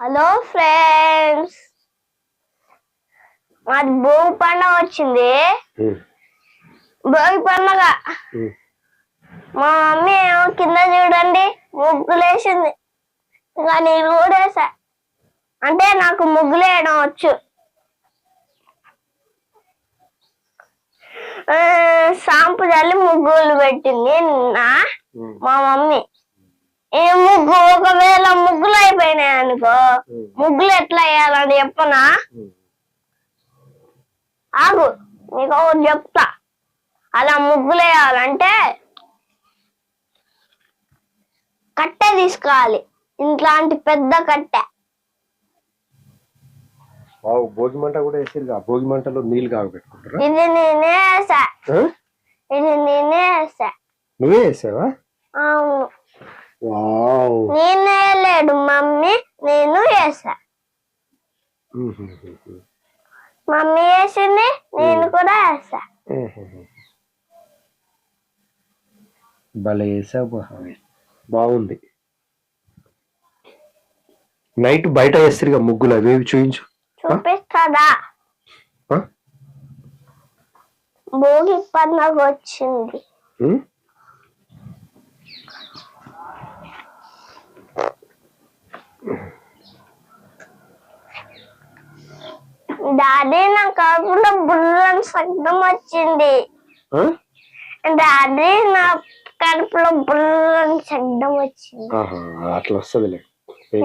Hello friends. మాది భోగి పండుగ వచ్చింది. భోగి పండుగ. మా మమ్మీ ఏమో కింద చూడండి ముగ్గులు వేసింది. ఇంకా నేను కూడా వేసా. అంటే నాకు ముగ్గులు వేయడం వచ్చు. సాంపు చల్లి ముగ్గులు పెట్టింది నిన్న మా మమ్మీ. ఈ ముగ్గు? అనుకో ముగ్గులు ఎట్లా వేయాలని చెప్పనా. ఆగు నీకు ఒకటి చెప్తా. అలా ముగ్గులు వేయాలంటే కట్టె తీసుకోవాలి. ఇట్లాంటి పెద్ద కట్టె. భోగి మంట కూడా వేసిరు ఆ భోగి మంటలో నీళ్ళు కాగబెట్టుకుంటారా? ఇది నేనే వేసా? ఇది నేనే వేసా. నువ్వే వేసావా? అవును. నేనే లేడు మమ్మీ. నేను ఉమ్. మమ్మీ వేసింది నేను కూడా ఉమ్. భలే. బాగుంది. నైట్ బయట వేస్తారు ముగ్గులు అవేవి చూపించు చూపిస్తుందా? భోగి పండుగ వచ్చింది. డాడీ నా కడుపులో బుర్రని శబ్దం వచ్చింది? డాడీ నా కడుపులో బుర్రని శబ్దం వచ్చింది. అట్లా వస్తుందిలే.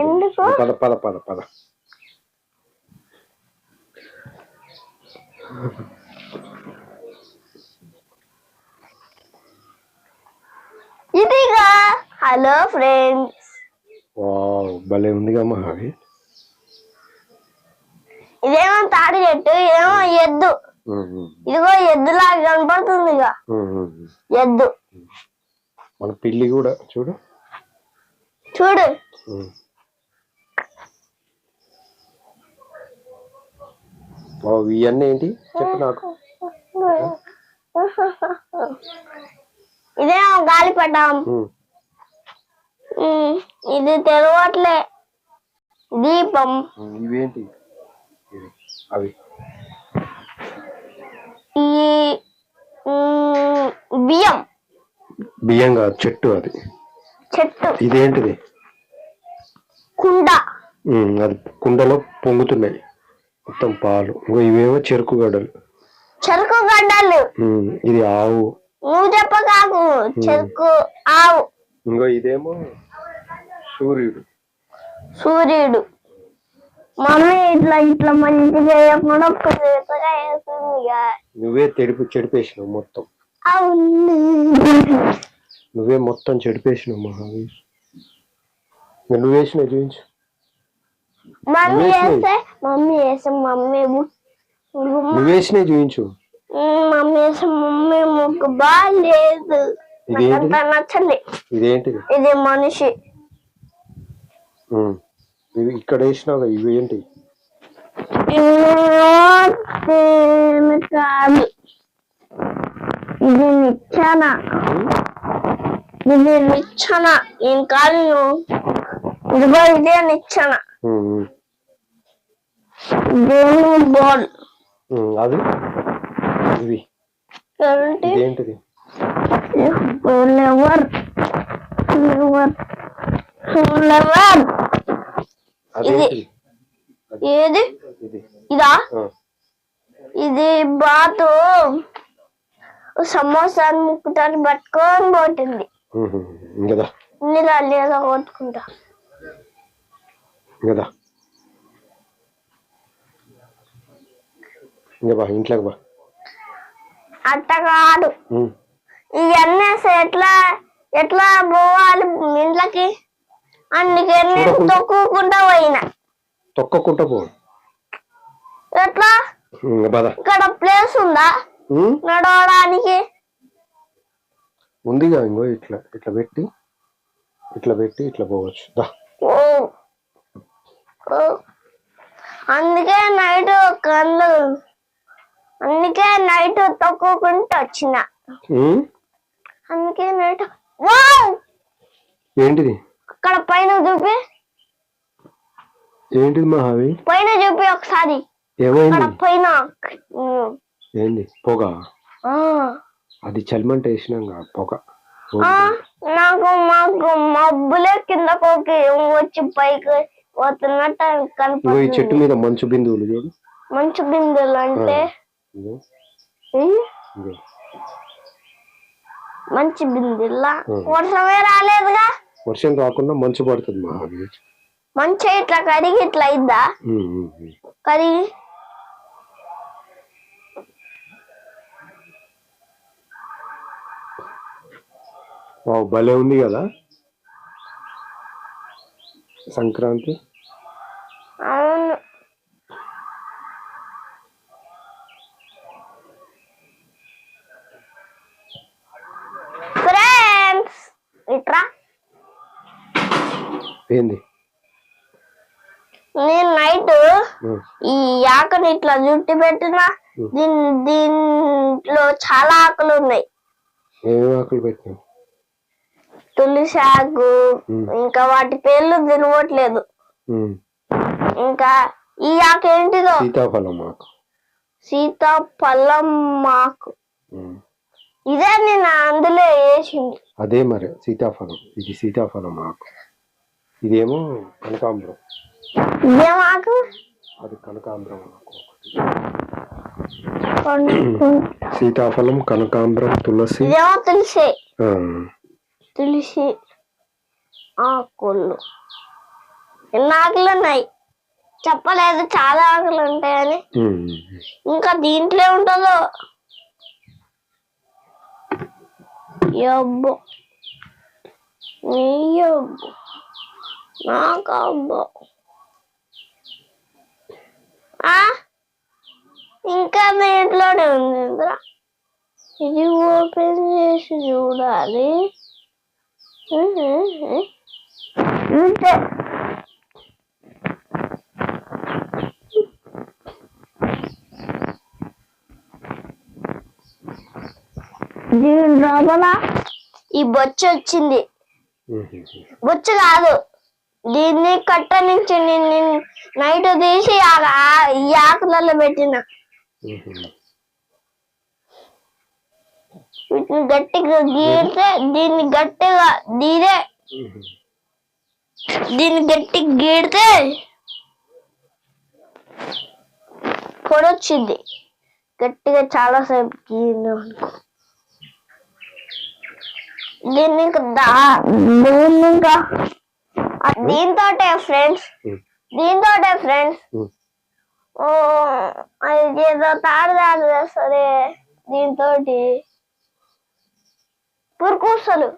ఎందుకు? పద పద పద పద. ఇదిగా హలో ఫ్రెండ్స్. వావ్ భలే ఉందిగా మహావి ఇదేమో తాడి చెట్టు ఏమో ఎద్దు. ఇదిగో ఉమ్, ఉమ్. ఎద్దు. మన పిల్లి కూడా చూడు. చూడు. ఇవన్నీ ఏంటి? చెప్పు నాకు. ఉమ్, ఉమ్, ఇది తెలవట్లే. దీపం. ఇవేంటి? ఇవి, అవి. ఈ బియ్యం. బియ్యం కాదు చెట్టు అది. చెట్టు. ఇదేంటిది? కుండ. అది కుండలో పొంగుతున్నాయి. మొత్తం పాలు. ఇవేమో చెరుకు గడలు చెరుకు గడ్డలు. ఇది ఆవు. నువ్వు చెప్పకాకు చెరుకు ఆవు. ఇంకో ఇదేమో సూర్యుడు. సూర్యుడు. మమ్మీ ఇట్లా ఇట్లా మంచిగా ఇక. నువ్వే తెడిపి చెడిపేసినావు మొత్తం. అవును. నువ్వే మొత్తం చెడిపేసినావు మహావీర్. నువ్వు వేసినావు చూపించు. మమ్మీ. వేస్తే మమ్మీ వేస్తే మమ్మీ నువ్వు వేసినాయి చూపించు. మమ్మీ వేస్తే మమ్మీ ముగ్గు బాగాలేదు నాకంత నచ్చండి ఇదేంటిది? ఇది మనిషి. ఇవి ఇక్కడ వేసినావు ఇవి ఏంటి? కాదు ఇది నిచ్చెన ఇది నిచ్చెన ఏం కాదు. ఇదిగో ఇదే నిచ్చెన ఉమ్, ఉమ్. ఇదేమో బాల్ ఉమ్, అది? ఇవి. ఏంటి ఇదేంటిది? లెవర్ లెవర్ అదేంటి? ఏది? ఇది. ఇదా. ఇది బాతు సమోసాలు ముక్కుతాను పట్టుకొని పోతుంది. ఇంకదా నీళ్ళు లేదా కొట్టుకుంటా. ఇంకదా ఇంకా బా ఇంట్లోకి బా. అట్ట కాదు. ఇవన్నీ ఎట్లా ఎట్లా పోవాలి ఇంట్లోకి? అందుకే నేను. తొక్కుకుంటా పోయినా. తొక్కకుంటా పో. ఎట్లా? ఇక్కడ ప్లేస్ ఉందా? నడవడానికి. ఉందిగా ఇంకో ఇట్లా ఇట్లా పెట్టి ఇట్లా పెట్టి ఇట్లా పోవచ్చు. దా. అందుకే నైట్ కళ్ళు అందుకే నైట్ తొక్కుకుంటూ వచ్చిన. అందుకే నైట్ ఏంటిది? అక్కడ పైన చూపి. ఏంటిది మహావీర్ పైన చూపి ఒకసారి. ఏమైంది? పైన. ఏంది? పొగ? అది చలిమంట వేసినాక పొగ. ఆ, నాకు మాకు మబ్బులే కిందకోకి వచ్చి పైకి పోతున్నట్టు ఈ చెట్టు మీద మంచు బిందువులు చూడు. మంచు బిందులు అంటే. మంచి బిందుల్లా ఉమ్. వర్షమే రాలేదుగా? వర్షం రాకుండా మంచు పడుతుంది మహావీర్ మంచి ఇట్లా కడిగి ఇట్లా అయిద్దా. కడిగి? వావ్ భలే ఉంది కదా. సంక్రాంతి అవును ఫ్రెండ్స్ ఇట్రా ఏంది నేను నైట్ ఈ ఆకుని ఇట్లా జుట్టి పెట్టిన దీని దీంట్లో చాలా ఆకులు ఉన్నాయి. ఏమేమి ఆకులు పెట్టినావు? తులసి ఆకు. ఇంకా వాటి పేర్లు తెలియట్లేదు. ఉమ్, ఇంకా ఈ ఆకు ఏంటిదో? సీతాఫలం ఆకు. సీతాఫలం ఉమ్. ఇదే నేను అందులో వేసింది. అదే మరి సీతాఫలం. ఇది సీతాఫలం ఆకు. ఇదేమో కనకాంబరం. అది కనకాంబరం. సీతాఫలం కనకాంబరం తులసి. తులసి. తులసి ఆకులు. ఎన్ని ఆకులు ఉన్నాయి? చెప్పలేదు చాలా ఆకులు ఉంటాయని ఇంకా దీంట్లో ఉంటుందో యబ్బో నీ యబ్బో నాకు అబ్బో ఆ? ఇంకా దీంట్లోనే ఉంది ఇంద్రా. ఇది ఓపెన్ చేసి చూడాలి. అంతే దీని లోపల ఈ బొచ్చు వచ్చింది. బొచ్చు కాదు. దీన్ని కట్ట నుంచి నేను నైట్ తీసి ఈ ఆకులలో పెట్టిన. వీటిని గట్టిగా గీరితే దీన్ని గట్టిగా దీదే. దీన్ని గట్టిగా గీడితే పొడొచ్చింది. గట్టిగా చాలా సేపు గీరినాం అనుకో. దీన్ని ఇంకా దా- దీన్ని ఇంకా దీంతో ఫ్రెండ్స్. దీంతో ఫ్రెండ్స్. అది ఏదో తాడు తాడు సరే దీంతో పురుకూసలు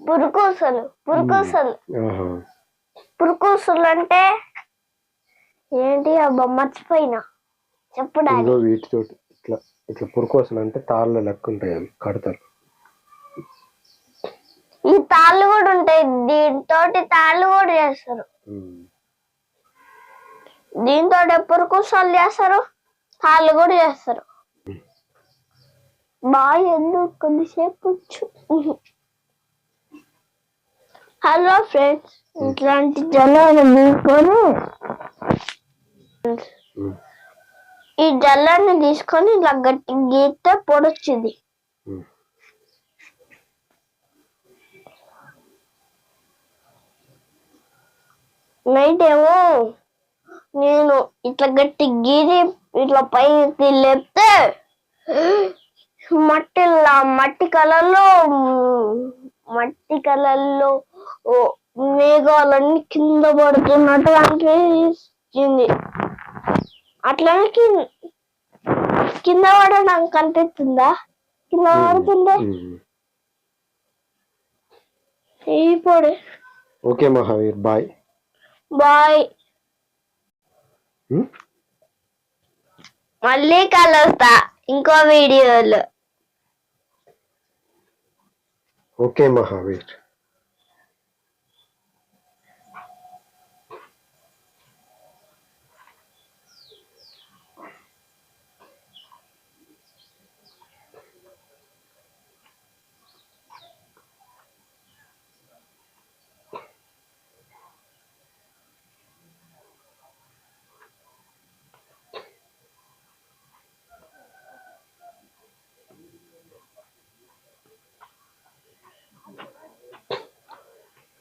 పురుకూసలు. పురుకూసలు. పురుకూసలు అంటే ఏంటి? అబ్బా మర్చిపోయినా. చెప్పడానికి ఇంకో వీటితో ఇట్లా ఇట్లా పురుకోసలు అంటే తాళ్ళ లెక్క ఉంటాయి కడతారు. తాళ్ళు కూడా ఉంటాయి. దీంతో తాళ్ళు కూడా చేస్తారు. దీంతో పురుకూసలు చేస్తారు? తాళ్ళు కూడా చేస్తారు. బాగా ఎందుకు కొద్దిసేపు. హలో ఫ్రెండ్స్ ఇట్లాంటి జల్లాలు తీసుకొని ఈ జల్లాన్ని తీసుకొని ఇలా గట్టి గీస్తే పొడొచ్చింది. నైట్ ఏమో నేను ఇట్లా గట్టి గీరి ఇట్లా పైకి లేపితే మట్టి మట్టి కలర్లో మట్టి కలర్లో మేఘాలన్నీ కింద పడుతున్నట్టు అనిపించింది అట్లనే కింద కింద పడడం కనిపిస్తుందా? కింద పడుతుందా. ఇప్పుడు ఓకే మహావీర్ బాయ్. బాయ్? మళ్ళీ కలుస్తా ఇంకో వీడియోలో. ఓకే మహావీర్.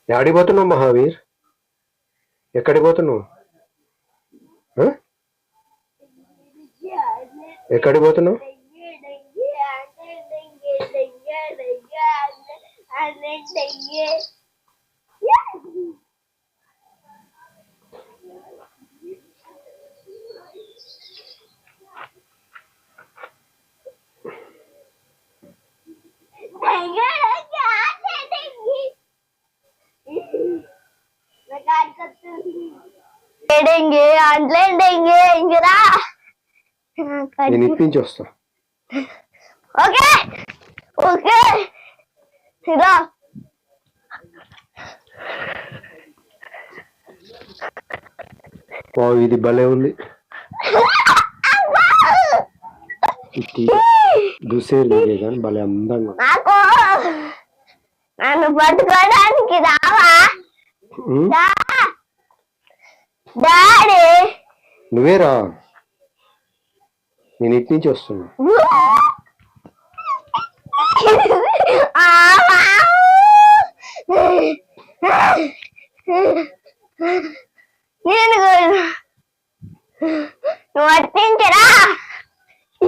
ఎక్కడికి పోతున్నావు మహావీర్ ఎక్కడికి పోతున్నావు ఎక్కడికి పోతున్నావు డెంగే అంట్లే డెంగే ఇంకరా. నేను ఇప్పించి వస్తా. Okay okay. వావ్ ఇది భలే ఉంది. ఇది దుసేరు దిగే కానీ భలే అందంగా ఉంది. నాకు నన్ను పట్టుకోవడానికి రావా? డాడీ నువ్వే రా నేను ఇటు నుంచి వస్తున్నా. నేను నువ్వు వర్తించరా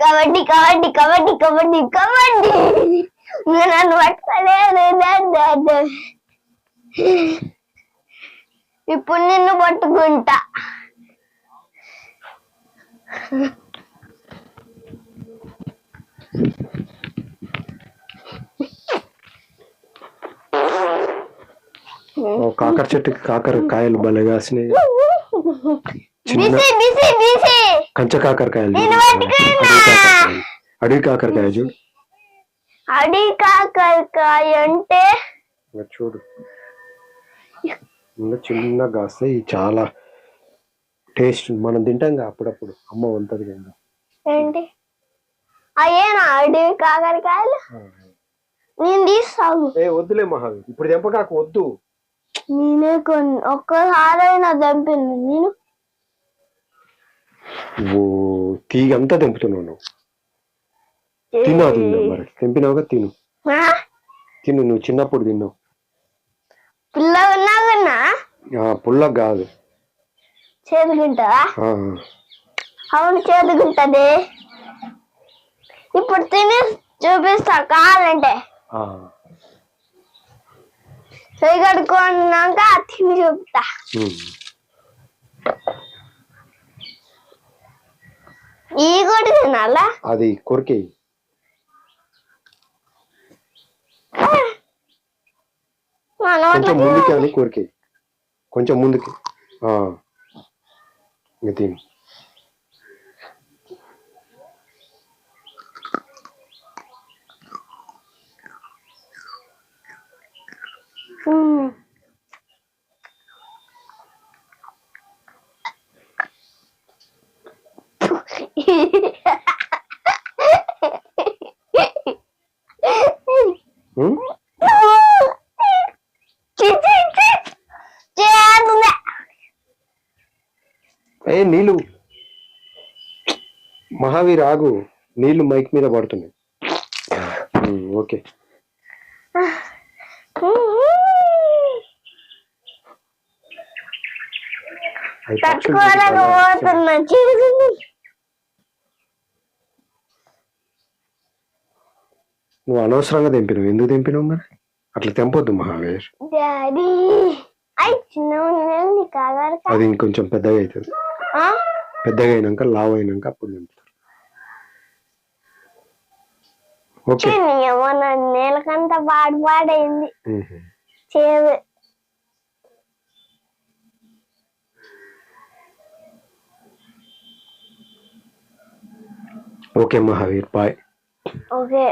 కబడ్డీ కబడ్డీ కబడ్డీ కబడ్డీ కబడ్డీ. నన్ను పట్టుకోలేదు ఇప్పుడు నిన్ను పట్టుకుంటా. కాకర చెట్టుకి కాకర కాయలు భలే కాసినాయి. కంచ కాకరకాయలు. అడవి కాకరకాయ చూడు. అడి కాకరకాయ అంటే? చూడు. ఇంకా చిన్న కాస్తాయి చాలా టేస్ట్ మనం తింటాం కదా అప్పుడప్పుడు. అమ్మ వంతది కదా. ఏంటి? అయ్యేనా అడవి కాకరకాయలు? నేను తీస్తాను. ఏ వద్దులే మహావీర్. ఇప్పుడు తెంపకాక వద్దు. నేనే కొన్ని ఒక్కసారైనా చంపిన నేను? ఓ తీగ అంతా తెంపుతున్నావు మరి. తెంపినావుగా తిను? తిను నువ్వు చిన్నప్పుడు తిన్నావు. పిల్ల ఉన్నాగన్నా ఆ, పుల్ల కాదు. చేదుకుంటావా అవును చేదుకుంటది ఇప్పుడు తిని చూపిస్తా కావాలంటే. ఆ. చేయి కడుక్కున్నాక తిని చూపిస్తా. ఈ కూడా తినాలా? అది కొరికే మా కొంచెం ముందుకి అని కోరికే. కొంచెం ముందుకి. ఆ. ఇంకా ఏ నీళ్ళు? మహావీర్ ఆగు. నీళ్ళు మైక్ మీద పడుతున్నాయి ఓకే. నువ్వు అనవసరంగా తెంపినావు. ఎందుకు తెంపినావు మరి? అట్లా తెంపొద్దు మహావీర్. అది ఇంకొంచెం పెద్దగా అవుతుంది. పెద్దగా అయినాక లావ్ అయినాక అప్పుడు ఓకే ఏమో నేలకంతా పాడు పాడైంది. చేదు. Okay Mahavir bye. ఓకే.